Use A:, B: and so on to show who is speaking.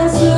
A: 다시